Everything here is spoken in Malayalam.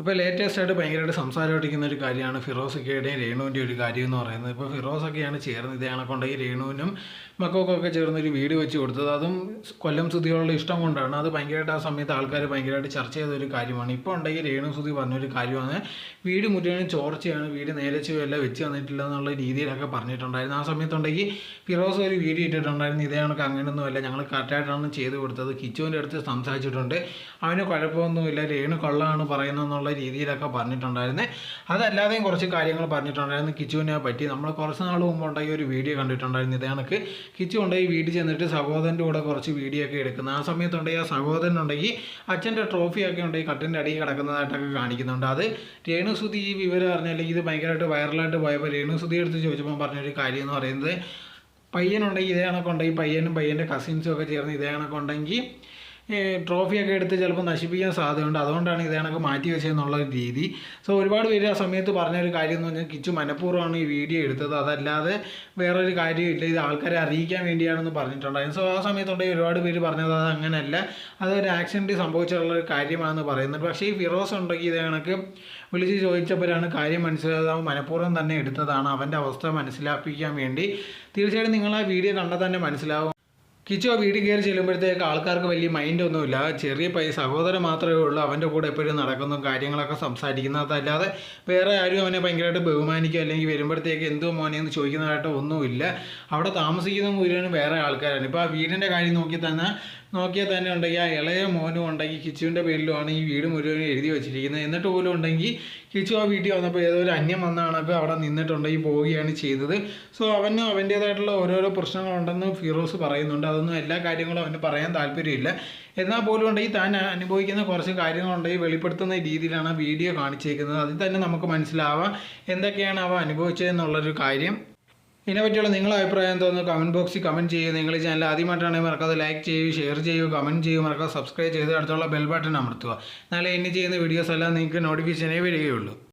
ഇപ്പോൾ ലേറ്റസ്റ്റ് ആയിട്ട് ഭയങ്കരമായിട്ട് സംസാരമായിട്ടിരിക്കുന്ന ഒരു കാര്യമാണ് ഫിറോസൊക്കെയുടെയും രേണുവിന്റെ ഒരു കാര്യം എന്ന് പറയുന്നത്. ഇപ്പോൾ ഫിറോസൊക്കെയാണ് ചേർന്ന് ഇതേ കണക്കുണ്ട് ഈ രേണുവിനും മക്കൾക്കൊക്കെ ചേർന്ന് ഒരു വീട് വെച്ച് കൊടുത്തത്. അതും കൊല്ലം സുധിയോടുള്ള ഇഷ്ടം കൊണ്ടാണ്. അത് ഭയങ്കരമായിട്ട് ആ സമയത്ത് ആൾക്കാർ ഭയങ്കരമായിട്ട് ചർച്ച ചെയ്ത ഒരു കാര്യമാണ്. ഇപ്പോൾ ഉണ്ടെങ്കിൽ രേണു സുധി പറഞ്ഞൊരു കാര്യമാണ്. വീട് മുഴുവനും ചോർച്ചയാണ്. വീട് നേരെ ചൊവ്വല്ല വെച്ച് തന്നിട്ടില്ല എന്നുള്ള രീതിയിലൊക്കെ പറഞ്ഞിട്ടുണ്ടായിരുന്നു. ആ സമയത്തുണ്ടെങ്കിൽ ഫിറോസ് ഒരു വീഡിയോ ഇട്ടിട്ടുണ്ടായിരുന്നു. ഇതേ കണക്ക് അങ്ങനെയൊന്നുമല്ല ഞങ്ങൾ കറക്റ്റായിട്ടാണ് ചെയ്ത് കൊടുത്തത്. കിച്ചുവിന്റെ അടുത്ത് സംസാരിച്ചിട്ടുണ്ട്. അവന് കുഴപ്പമൊന്നുമില്ല. രേണു കൊള്ളാണ് പറയുന്നതെന്നുള്ള രീതിയിലൊക്കെ പറഞ്ഞിട്ടുണ്ടായിരുന്നു. അതല്ലാതെയും കുറച്ച് കാര്യങ്ങൾ പറഞ്ഞിട്ടുണ്ടായിരുന്നു. കിച്ചുവിനെ പറ്റി നമ്മൾ കുറച്ച് നാൾ മുമ്പ് ഉണ്ടായി ഒരു വീഡിയോ കണ്ടിട്ടുണ്ടായിരുന്നു. ഇതേ കണക്ക്. കിച്ചു ഉണ്ടായി വീട് ചെന്നിട്ട് സഹോദരന്റെ കൂടെ കുറച്ച് വീഡിയോ ഒക്കെ എടുക്കുന്നത് ആ സമയത്തുണ്ടെങ്കിൽ ആ സഹോദരൻ ഉണ്ടെങ്കിൽ അച്ഛന്റെ ട്രോഫിയൊക്കെ ഉണ്ടെങ്കിൽ കട്ടിന്റെ അടിയിൽ കിടക്കുന്നതായിട്ടൊക്കെ കാണിക്കുന്നുണ്ട്. അത് രേണുസുതി ഈ വിവരം അറിഞ്ഞല്ലെങ്കിൽ ഇത് ഭയങ്കരമായിട്ട് വൈറലായിട്ട് പോയപ്പോൾ രേണുസുതി എടുത്ത് ചോദിച്ചപ്പോൾ പറഞ്ഞൊരു കാര്യം എന്ന് പറയുന്നത് പയ്യനുണ്ടെങ്കിൽ ഇതേ കണക്കുണ്ടെങ്കിൽ പയ്യനും പയ്യന്റെ കസിൻസും ഒക്കെ ചേർന്ന് ഇതേ കണക്കുണ്ടെങ്കിൽ ഈ ട്രോഫിയൊക്കെ എടുത്ത് ചിലപ്പോൾ നശിപ്പിക്കാൻ സാധ്യതയുണ്ട്. അതുകൊണ്ടാണ് ഇതേണൊക്കെ മാറ്റി വെച്ചതെന്നുള്ള രീതി. സോ ഒരുപാട് പേര് ആ സമയത്ത് പറഞ്ഞൊരു കാര്യം എന്ന് പറഞ്ഞാൽ കിച്ചു മനഃപൂർവമാണ് ഈ വീഡിയോ എടുത്തത്. അതല്ലാതെ വേറൊരു കാര്യമില്ല ഇത് ആൾക്കാരെ അറിയിക്കാൻ വേണ്ടിയാണെന്ന് പറഞ്ഞിട്ടുണ്ടായിരുന്നു. സോ ആ സമയത്തുണ്ടെങ്കിൽ ഒരുപാട് പേര് പറഞ്ഞത് അത് അങ്ങനെയല്ല. അതൊരു ആക്സിഡന്റ് സംഭവിച്ചിട്ടുള്ള ഒരു കാര്യമാണെന്ന് പറയുന്നുണ്ട്. പക്ഷേ ഈ ഫിറോസ് ഉണ്ടെങ്കിൽ ഇതേ കണക്ക് വിളിച്ച് ചോദിച്ചപ്പോഴാണ് കാര്യം മനസ്സിലായത്. അവൻ മനഃപൂർവം തന്നെ എടുത്തതാണ്. അവന്റെ അവസ്ഥ മനസ്സിലാപ്പിക്കാൻ വേണ്ടി. തീർച്ചയായിട്ടും നിങ്ങൾ ആ വീഡിയോ കണ്ടാൽ തന്നെ മനസ്സിലാവും. കിച്ചു വീട് കയറി ചെല്ലുമ്പോഴത്തേക്ക് ആൾക്കാർക്ക് വലിയ മൈൻഡ് ഒന്നുമില്ല. ചെറിയ പൈ സഹോദരൻ മാത്രമേ ഉള്ളൂ. അവന്റെ കൂടെ എപ്പോഴും നടക്കുന്നു കാര്യങ്ങളൊക്കെ സംസാരിക്കുന്നതല്ലാതെ വേറെ ആരും അവനെ ഭയങ്കരമായിട്ട് ബഹുമാനിക്കുക അല്ലെങ്കിൽ വരുമ്പോഴത്തേക്ക് എന്തോ മോനെ എന്ന് ചോദിക്കുന്നതായിട്ട് ഒന്നുമില്ല. അവിടെ താമസിക്കുന്ന മുഴുവനും വേറെ ആൾക്കാരാണ്. ഇപ്പോൾ ആ വീടിന്റെ കാര്യം നോക്കി തന്നെ നോക്കിയാൽ തന്നെ ഉണ്ടെങ്കിൽ ആ ഇളയ മോനും ഉണ്ടെങ്കിൽ കിച്ചുവിന്റെ പേരിലുമാണ് ഈ വീട് മുഴുവനും എഴുതി വെച്ചിരിക്കുന്നത്. എന്നിട്ട് പോലും ഉണ്ടെങ്കിൽ കിച്ചു ആ വീട്ടിൽ വന്നപ്പോൾ ഏതോ ഒരു അന്യം വന്നാണ് അപ്പോൾ അവിടെ നിന്നിട്ടുണ്ടെങ്കിൽ പോവുകയാണ് ചെയ്തത്. സോ അവന് അവന്റേതായിട്ടുള്ള ഓരോരോ പ്രശ്നങ്ങളുണ്ടെന്ന് ഫിറോസ് പറയുന്നുണ്ട്. അതൊന്നും എല്ലാ കാര്യങ്ങളും അവന് പറയാൻ താല്പര്യമില്ല. എന്നാൽ പോലും ഉണ്ടെങ്കിൽ താൻ അനുഭവിക്കുന്ന കുറച്ച് കാര്യങ്ങളുണ്ടെങ്കിൽ വെളിപ്പെടുത്തുന്ന രീതിയിലാണ് വീഡിയോ കാണിച്ചേക്കുന്നത്. അതിൽ തന്നെ നമുക്ക് മനസ്സിലാവാം എന്തൊക്കെയാണ് അവ അനുഭവിച്ചതെന്നുള്ളൊരു കാര്യം. ഇതിനെ പറ്റിയുള്ള നിങ്ങളുടെ അഭിപ്രായം എന്തോന്ന് കമന്റ് ബോക്സിൽ കമന്റ് ചെയ്യുക. നിങ്ങൾ ഈ ചാനൽ ആദ്യമായിട്ടാണെങ്കിൽ മറക്കാതെ ലൈക്ക് ചെയ്യൂ ഷെയർ ചെയ്യൂ കമന്റ് ചെയ്യൂ മറക്കാതെ സബ്സ്ക്രൈബ് ചെയ്ത് അടുത്തുള്ള ബെൽ ബട്ടൺ അമർത്തുക. എന്നാലേ ഇനി ചെയ്യുന്ന വീഡിയോസ് എല്ലാം നിങ്ങൾക്ക് നോട്ടിഫിക്കേഷനേ വരികയുള്ളൂ.